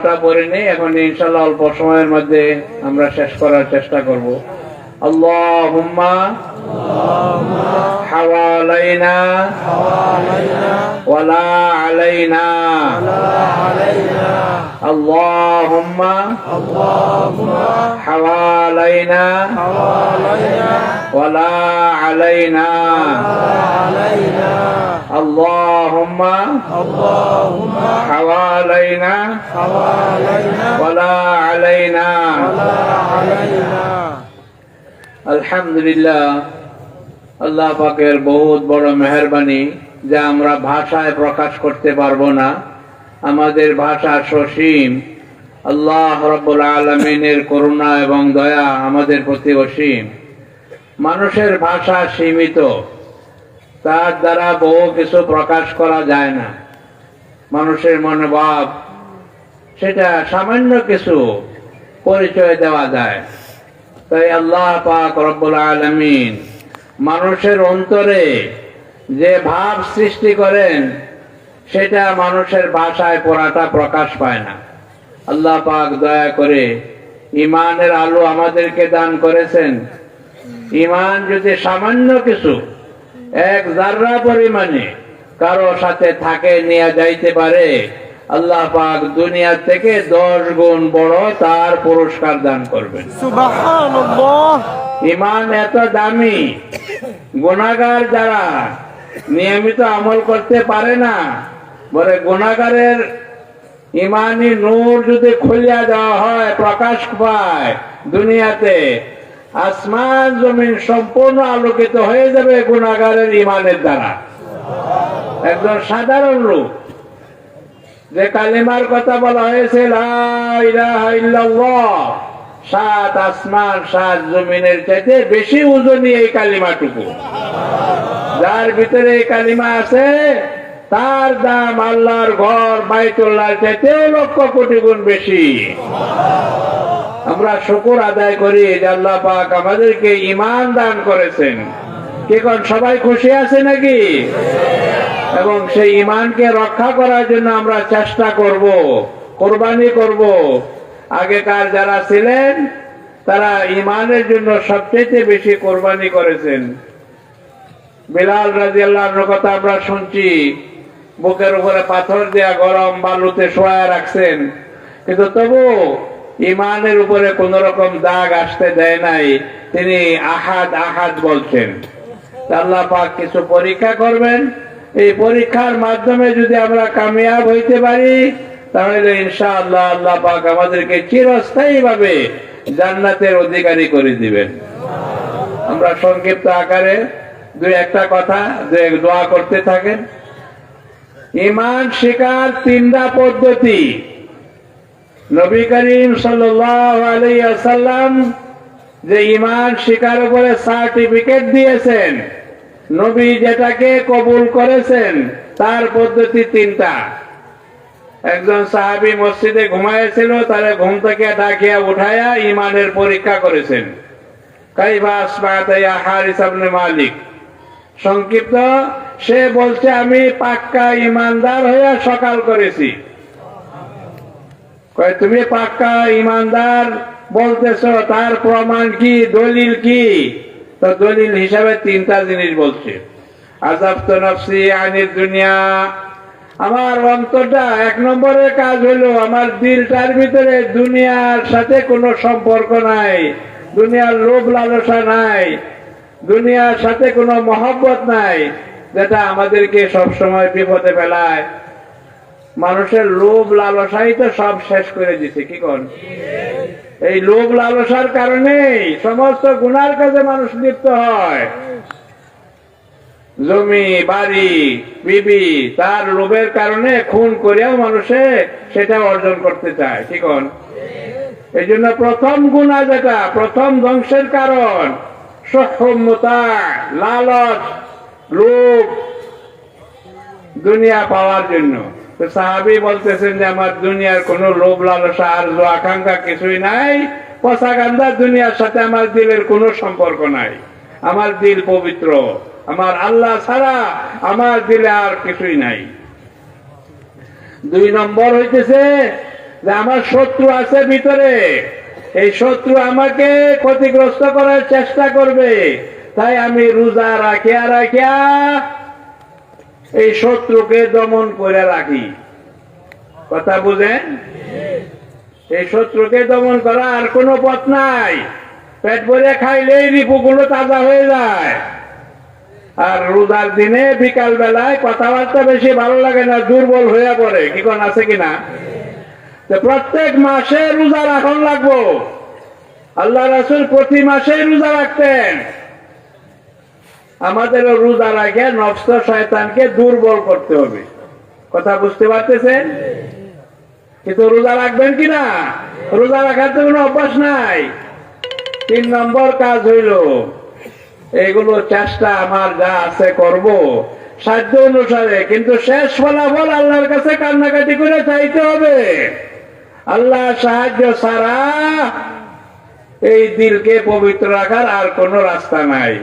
এখন ইনশাল্লাহ অল্প সময়ের মধ্যে আমরা শেষ করার চেষ্টা করব। আল্লাহুম্মা হাওয়ালাইনা ওয়ালা আলাইনা আল্লাহুম্মা হাওয়ালাইনা ওয়ালা আলাইনা আল্লাহুম্মা حوالينا ولا علينا আলহামদুলিল্লাহ আল্লাহ পাকের বহুত বড় মেহরবানি যা আমরা ভাষায় প্রকাশ করতে পারবো না আমাদের ভাষা সসীম আল্লাহ রব্বুল আলমিনের করুণা এবং দয়া আমাদের প্রতি অসীম মানুষের ভাষা সীমিত তার দ্বারা বহু কিছু প্রকাশ করা যায় না মানুষের মনোভাব সেটা সামান্য কিছু পরিচয় দেওয়া যায়। তাই আল্লাহ পাক রব্বুল আলমিন মানুষের অন্তরে যে ভাব সৃষ্টি করেন, সেটা মানুষের ভাষায় পড়াটা প্রকাশ পায় না। আল্লাহ পাক দয়া করে ইমানের আলো আমাদেরকে দান করেছেন। ইমান যদি সামান্য কিছু, এক জাররা পরিমাণে কারও সাথে থাকে নিয়ে যাইতে পারে। আল্লাহ পাক দুনিয়া থেকে দশ গুণ বড় তার পুরস্কার দান করবেন। সুবহানাল্লাহ। ইমান এত দামি গুণাগার যারা নিয়মিত আমল করতে পারে না বলে গুণাগারের ইমানি নূর যদি খুলিয়া দেওয়া হয় প্রকাশ পায় দুনিয়াতে আসমান জমিন সম্পূর্ণ আলোকিত হয়ে যাবে গুণাগারের ইমানের দ্বারা। একজন সাধারণ লোক। যে কালিমার কথা বলা হয়েছে সাত আসমান, সাত জমিনের চাইতে বেশি ওজনই এই কালিমাটুকু। যার ভিতরে এই কালিমা আছে, তার দাম আল্লাহর ঘর বাইতুল্লাহর চাইতে লক্ষ কোটি গুণ বেশি। আমরা শুকুর আদায় করি যে আল্লাহ পাক আমাদেরকে ইমান দান করেছেন। কে কোন সবাই খুশি আছে নাকি? এবং সেই ইমানকে রক্ষা করার জন্য আমরা চেষ্টা করব, কোরবানি করব। আগেকার যারা ছিলেন, তারা ইমানের জন্য সবচেয়ে বেশি কোরবানি করেছেন। বিলাল রাজি আল্লাহর কথা আমরা শুনছি, বুকের উপরে পাথর দেয়া গরম বালুতে শোয়া রাখছেন। কিন্তু তবু ইমানের উপরে কোন রকম দাগ আসতে দেয় নাই, তিনি আহাদ আহাদ বলছেন। আল্লাহ পাক কিছু পরীক্ষা করবেন এই পরীক্ষার মাধ্যমে যদি আমরা কামিয়াব হইতে পারি, তাহলে ইনশাআল্লাহ আল্লাহ পাক আমাদেরকে চিরস্থায়ী ভাবে জান্নাতের অধিকারী করে দিবেন। আমরা সংক্ষিপ্ত আকারে দুই একটা কথা দোয়া করতে থাকেন। ইমান শেখার তিনটা পদ্ধতি। নবী করিম সাল্লাম যে ইমান শিকার উপরে সার্টিফিকেট দিয়েছেন নবী যেটাকে কবুল করেছেন, তার পদ্ধতি তিনটা। একজন সাহাবি মসজিদে ঘুমাইছিল তারে ঘুম থেকে ডাকিয়া উঠায়া ইমানের পরীক্ষা করেছেন। মালিক। সংক্ষিপ্ত, সে বলছে, আমি পাক্কা ইমানদার হইয়া সকাল করেছি। তুমি পাক্কা ইমানদার বলতেছ, তার প্রমাণ কি, দলিল কি? তো দলিল হিসাবে তিনটা জিনিস বলছে। আজাব আনির দুনিয়া। আমার অন্তরটা এক নম্বরের কাজ হলো, আমার দিলটার ভিতরে দুনিয়ার সাথে কোনো সম্পর্ক নাই, দুনিয়ার লোভ লালসা নাই, দুনিয়ার সাথে কোনো মহব্বত নাই, যেটা আমাদেরকে সবসময় বিপদে ফেলায়। মানুষের লোভ লালসাই তো সব শেষ করে দিছে, কি কোন? এই লোভ লালসার কারণেই সমস্ত গুনার কাজে মানুষ লিপ্ত হয়। জমি, বাড়ি, বিবি, তার লোভের কারণে খুন করিয়াও মানুষে সেটা অর্জন করতে চায় ঠিক এই জন্য প্রথম গুণা যেটা, প্রথম ধ্বংসের কারণ সক্ষমতা লালচ লোভ দুনিয়া পাওয়ার জন্য। সাহাবি বলতেছেন যে, আমার দুনিয়ার কোনো লোভ লালসা আর আকাঙ্ক্ষা কিছুই নাই। পশাগান্ধা দুনিয়ার সাথে আমার দিলের কোনো সম্পর্ক নাই। আমার দিল পবিত্র। আমার আল্লাহ ছাড়া আমার দিলে আর কিছুই নাই। দুই নম্বর হইতেছে যে, আমার শত্রু আছে ভিতরে। এই শত্রু আমাকে ক্ষতিগ্রস্ত করার চেষ্টা করবে। তাই আমি রোজা রাখিয়া রাখিয়া এই শত্রুকে দমন করে রাখি। কথা বুঝেন? এই শত্রুকে দমন করা আর কোনো পথ নাই। পেট ভরে খাইলেই রিপুগুলো তাজা হয়ে যায়। আর রোজার দিনে বিকাল বেলায় কথাবার্তা বেশি ভালো লাগে না, দুর্বল হয়ে পড়ে। কি কোন আছে কিনা? প্রত্যেক মাসে রোজা রাখন লাগবো। আল্লাহ রাসুল প্রতি মাসে রোজা রাখতেন। আমাদের রোজা রাখে নষ্ট শয়তানকে দুর্বল করতে হবে। কথা বুঝতে পারতেছেন? কিন্তু রোজা রাখবেন কিনা রোজা রাখার তো কোনো অভ্যাস নাই। তিন নম্বর কাজ হইল, এগুলো চেষ্টা আমার যা আছে করব। সাধ্য অনুসারে, কিন্তু শেষ ফলাফল আল্লাহর কাছে কান্নাকাটি করে চাইতে হবে। আল্লাহ সাহায্য ছাড়া এই দিলকে পবিত্র রাখার আর কোনো রাস্তা নাই।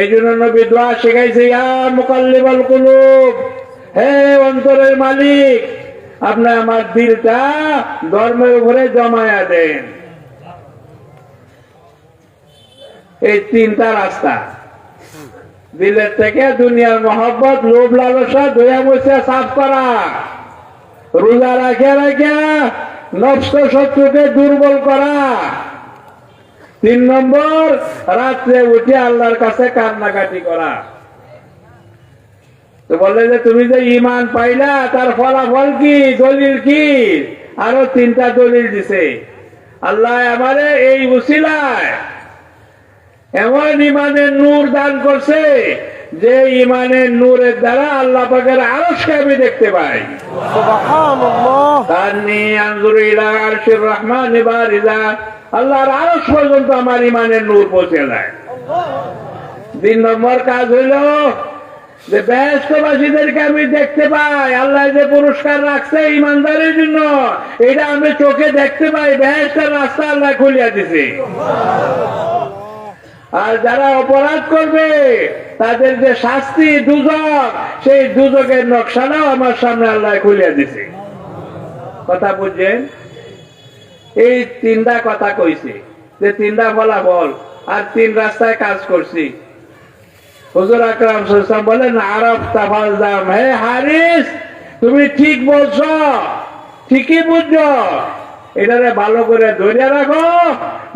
এই জন্য নবী দোয়া শিখাইছে, ইয়া মুকাল্লিবাল হে অন্তরের মালিক, আপনি আমার দিলটা ধর্মের উপরে জমায়া দেন। এই তিনটা রাস্তা। দিলের থেকে দুনিয়ার মহব্বত, লোভ, লালসা, দয়া মশা সাফ করা। রোজা রাখিয়া রাখে নষ্ট শত্রুকে দুর্বল করা। তিন নম্বর রাত্রে উঠে আল্লাহর কাছে কান্নাকাটি করা। তো বললেন যে তুমি যে ইমান পাইলা তার ফলাফল কি? দলিল কি? আরও তিনটা দলিল দিছে। আল্লাহ আমারে এই উশিলায় এমন ইমানের নূর দান করছে যে ইমানের নূরের দ্বারা আল্লাহ পাকের আরশকে আমি দেখতে পাই। সুবহানাল্লাহ। তান্নি আনজুরু ইলা আরশির রহমান আল্লাহর আরশ পর্যন্ত আমার ইমানের নূর পৌঁছে যায় তিন নম্বর কাজ হইল যে ব্যস্তবাসীদেরকে আমি দেখতে পাই, আল্লাহ যে পুরস্কার রাখছে ইমানদারের জন্য, এটা আমি চোখে দেখতে পাই, ব্যস্তের রাস্তা আল্লাহ খুলিয়া দিছে। আর যারা অপরাধ করবে, তাদের যে শাস্তি দুজক সেই দুজকের নকশাটাও আমার সামনে আল্লাহ খুলিয়া দিছে। কথা বুঝছেন? এই তিনটা কথা কইছে, যে তিনটা ফলাফল আর তিন রাস্তায় কাজ করছি। হুজুর আকরাম সাল্লাল্লাহু বলেন আরব তাফাল দাম হে হারিস, তুমি ঠিক বলছো, ঠিকই বুঝছ। এটারে ভালো করে ধরে রাখো,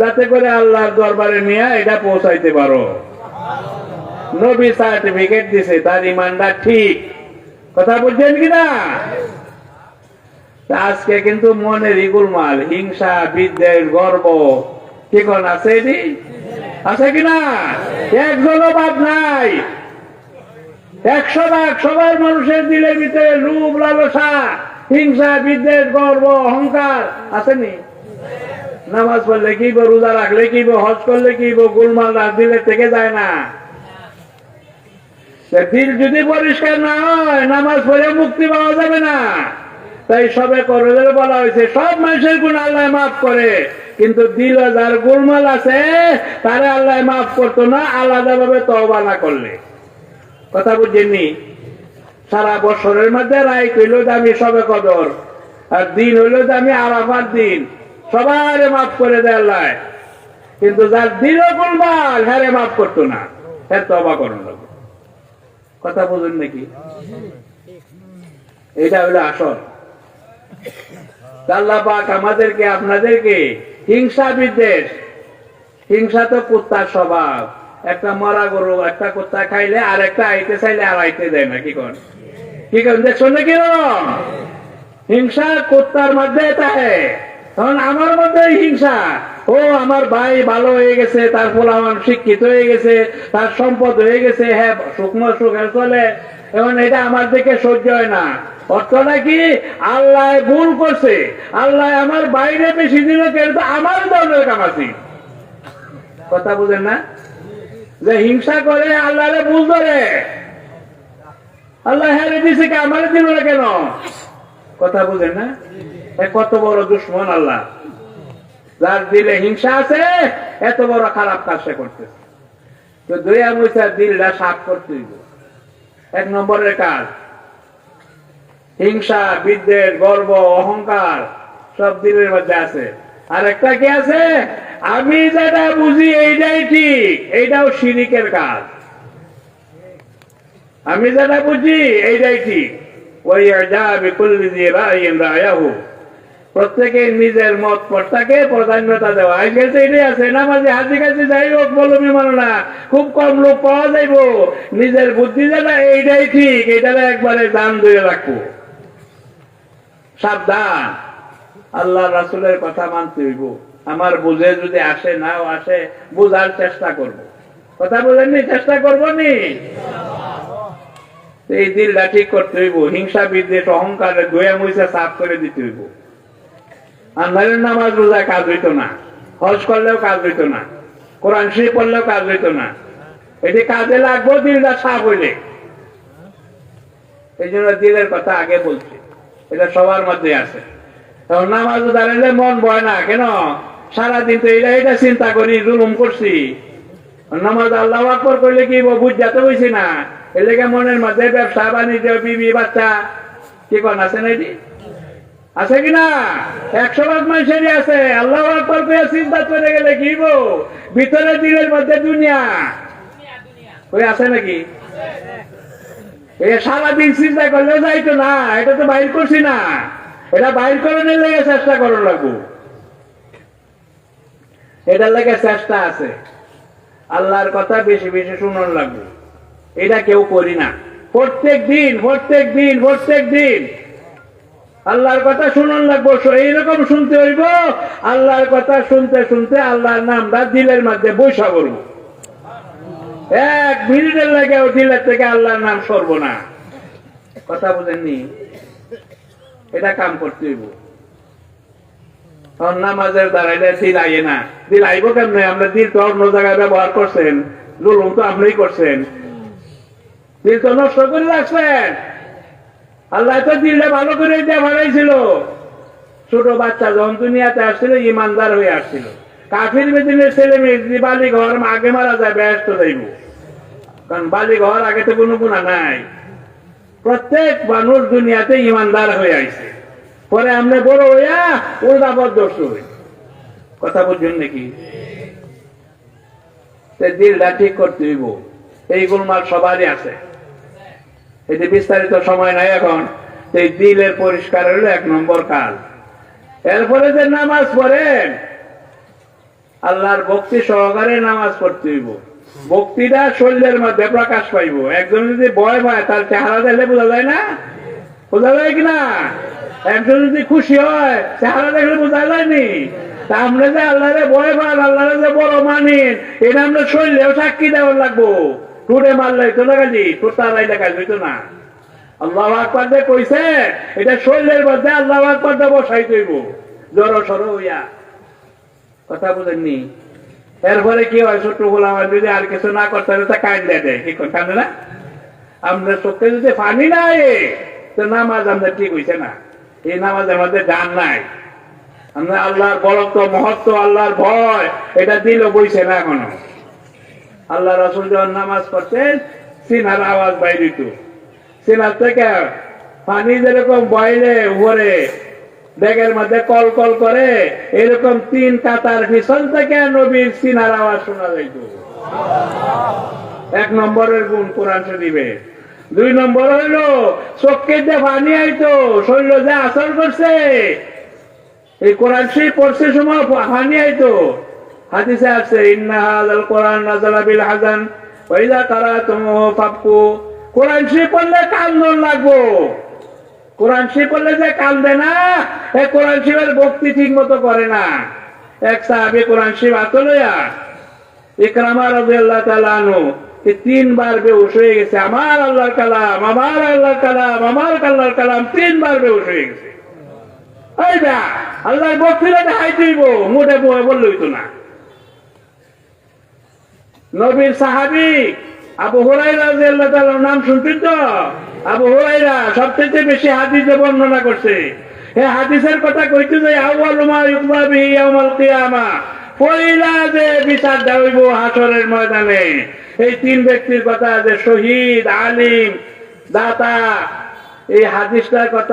যাতে করে আল্লাহর দরবারে নিয়ে এটা পৌঁছাইতে পারো। নবী সার্টিফিকেট দিছে, তার ইমানটা ঠিক। কথা বুঝছেন কিনা? আজকে কিন্তু মনের ইগুলমাল হিংসা, বিদ্বেষ, গর্ব। ঠিকন আছে এটি? আছে কিনা একজনও বাদ নাই। একশো ভাগ সবার মানুষের দিলের ভিতরে রূপ, লালসা, হিংসা, বিদ্বেষ, গর্ব, অহংকার আসেনি? নামাজ পড়লে কি রোজা রাখলে কি হজ করলে কি গুলমাল রাখ দিলে থেকে যায় না। দিল যদি পরিষ্কার না হয়, নামাজ পড়ে মুক্তি পাওয়া যাবে না। তাই সবে করদের বলা হয়েছে সব মানুষের গুণ আল্লাহ মাফ করে। কিন্তু দিল যার গোলমাল আছে তারে আল্লাহ মাফ করতো না আলাদা ভাবে তওবা না করলে। কথা বুঝেননি? সারা বছরের মধ্যে রায় হইল দামি সবে কদর আর দিন হইল দামি আরাফার দিন। সবার মাফ করে দেয় আল্লাহ। কিন্তু যার দিল গোলমাল হ্যারে মাফ করতো না হ্যাঁ তবা লাগবে কথা বুঝুন নাকি এটা হলো আসল। আল্লাহ আমাদেরকে, আপনাদেরকে হিংসা বিদ্বেষ। হিংসা তো কুত্তার স্বভাব। একটা মরা গরু একটা কুত্তা খাইলে আর একটা আইতে চাইলে আর আইতে দেয় না, কি কর কি করেন দেখছ না কিরম হিংসা কুত্তার মধ্যে থাকে। তখন আমার মধ্যে হিংসা। ও, আমার ভাই ভালো হয়ে গেছে, তার আমার শিক্ষিত হয়ে গেছে, তার সম্পদ হয়ে গেছে হ্যাঁ শুকনো সুখে চলে। এখন এটা আমার দিকে সহ্য হয় না। অর্থটা কি আল্লাহ ভুল করছে। আল্লাহ আমার বাইরে বেশি দিল কিন্তু আমার দলের কামাছি। কথা বুঝেন না? যে হিংসা করে আল্লাহরে ভুল ধরে। আল্লাহ হ্যাঁ দিছে কি? আমার দিল না কেন? কথা বুঝেন না? কত বড় দুশ্মন আল্লাহ। যার দিলে হিংসা আছে, এত বড় খারাপ কাজ সে করতেছে। তো দয়া মুছা দিলটা সাফ করতে এক নম্বরের কাজ। হিংসা, বিদ্বেষ, গর্ব, অহংকার, সব দিলের মধ্যে আছে। আর একটা কি আছে? আমি যেটা বুঝি এইটাই ঠিক, এইটাও শিরিকের কাজ। আমি যেটা বুঝি এইটাই ঠিক। দিয়ে প্রত্যেকে নিজের মত পটটাকে প্রাধান্যতা দেওয়া। এটাই আছে, নামাজে হাজি কাছে যাই হোক বলবি মানো না খুব কম লোক পাওয়া যাইব। নিজের বুদ্ধি যেটা, এইটাই ঠিক এইটা একবারে দান ধরে রাখব। সাবধান। আল্লাহ রাসুলের কথা মানতে হইব। আমার বুঝে যদি আসে, নাও আসে, বুঝার চেষ্টা করব। কথা বুঝেননি চেষ্টা করব নি এই দিলটা ঠিক করতে হইব। হিংসা বিদ্বেষ অহংকারে দয়া মুইসা সাফ করে দিতে হইব। আন্ধারের নামাজ রোজা কাজ হইতো না। হজ করলেও কাজ হইতো না। কোরআন শরীফ পড়লেও কাজ হইতো না। এটি কাজে লাগবো, দিলটা সাফ হইলে। এই জন্য দিলের কথা আগে বলছি। এটা সবার মধ্যে আছে। তখন নামাজ দাঁড়ালে মন বয় না, কেন? সারাদিন তো এটা এটা চিন্তা করি, জুলুম করছি। নামাজ আল্লাহ আকবর করলে কি বুঝ যাতে বইছি না। এর লেগে মনের মধ্যে ব্যবসা, বাণিজ্য, বিবি, বাচ্চা। কি কন, আছে না এটি? আছে কিনা একশো ভাগ মানুষেরই আছে। আল্লাহ আকবর করে চিন্তা করে গেলে কি গো ভিতরে দিনের মধ্যে দুনিয়া। ওই আছে নাকি? সারাদিন চিন্তা করলে যাইতো না, এটা তো বাইর করছি না। এটা বাইর করে নিলে চেষ্টা লাগবো। এটার চেষ্টা আছে। আল্লাহর কথা বেশি বেশি শুনুন এটা কেউ করি না। প্রত্যেক দিন প্রত্যেক দিন প্রত্যেক দিন। আল্লাহর কথা শুনুন লাগবো এইরকম শুনতে হইব, আল্লাহর কথা শুনতে শুনতে আল্লাহর নামটা দিলের মধ্যে বৈশা করব এক মিনিটের লাগে দিলের থেকে আল্লাহর নাম সরব না কথা বুঝেননি? এটা কাম করতে হইব। নামাজের না। দিল আইব কেমনে? আমরা দিল তো অন্য জায়গায় ব্যবহার করছেন তো আপনি করছেন। দিল তো নষ্ট করে রাখছেন আল্লাহ তো দিলটা ভালো করে দিয়ে বানাইছিল ছোট বাচ্চা যখন দুনিয়াতে আসছিল, ইমানদার হয়ে আসছিল। কাফির বেদিনের ছেলে মেয়ে যদি বালি ঘর আগে মারা যায়, ব্যস্ত যাইব কারণ বালি ঘর আগে তো কোনো গুণা নাই। প্রত্যেক মানুষ দুনিয়াতে ইমানদার হয়ে আইছে। পরে আমরা বড় হইয়া উল্টা বদস্ত হই। কথা বুঝছেন নাকি? দিলটা ঠিক করতে হইব। এই গুলমাল সবারই আছে। এতে বিস্তারিত সময় নাই এখন এই দিলের পরিষ্কার হলো এক নম্বর কাজ এরপরে যে নামাজ পড়েন আল্লাহর ভক্তি সহকারে নামাজ পড়তে হইব। ভক্তিটা শরীরের মধ্যে প্রকাশ পাইব। একজন যদি ভয় পায়, তার চেহারা দেখলে বোঝা যায় না? বোঝা যায় কিনা একজন যদি খুশি হয়, চেহারা দেখলে বোঝা যায়নি? তা আমরা যে আল্লাহরে ভয় পান, আল্লাহরে যে বড় মানিন এটা আমরা শরীরেও সাক্ষী দেওয়ার লাগবো। টুরে মারলে তো লাগালি তোর তারাই লেখা হইতো না। আল্লাহ আকবর কইছে, এটা শরীরের মধ্যে আল্লাহ আকবর বসাই তৈব জড় সর হইয়া। কথা বুঝেননি এরপরে কি হয় ছোট গোলাম যদি আর কিছু না করতে হবে তা দেয় কি কান্দে না? আমরা চোখে যদি পানি নাই, তো নামাজ আমাদের ঠিক হইছে না। এই নামাজের মধ্যে গান নাই। আমরা আল্লাহর বরত্ব, মহত্ব, আল্লাহর ভয়, এটা দিল বইছে না এখনও। আল্লাহ রসুল যখন নামাজ পড়তেন সিনার আওয়াজ বাইরিত সিনার থেকে পানি যেরকম বয়লে উপরে ব্যাগের মধ্যে কল কল করে, এরকম তিন কাতার পিছন থেকে নবীর সিনার আওয়াজ শোনা যাইত। এক নম্বরের গুণ কোরআন শরীফে। দুই নম্বর হইল, চোখকে যে পানি আইতো শরীর যে আসর করছে, এই কোরআন শরীফ পড়ছে সময় পানি আইতো হাদিসে আছে, ইন্না হাযাল কোরআন নাযালা বিল হাজান ওয়া ইযা কারাতুমুহু ফাবকু। কোরআন শরীফ পড়লে কান্দন লাগবো। কোরআন শরীফ পড়লে যে কান্দে না কোরআন শরীফের ভক্তি ঠিক মতো করে না। এক সাহাবী কোরআন শরীফ হাতে ইকরামা রাদিয়াল্লাহু তাআলা তিনবার বেহুশ হয়ে গেছে। আমার আল্লাহর কালাম, আমার আল্লাহর কালাম, আমার আল্লাহর কালাম তিনবার বেহুশ হয়ে গেছে। এই না আল্লাহর বক্তিরা দেখাই দিব মোটে বয়ে বললে হইতো না। নবীর সাহাবি আবু হুরাইরা রাদিয়াল্লাহু তাআলার নাম শুনছেন তো? আবু হুরাইরা সবচেয়ে বেশি হাদিসে বর্ণনা করছে। এই হাদিসের কথা কইতে যে আউয়াল মা ইউকবা বিহি ইয়াউমাল কিয়ামা। পয়লা যে বিচার হইব হাসরের ময়দানে, এই তিন ব্যক্তির কথা যে শহীদ, আলিম, দাতা, এই হাদিসটার কথা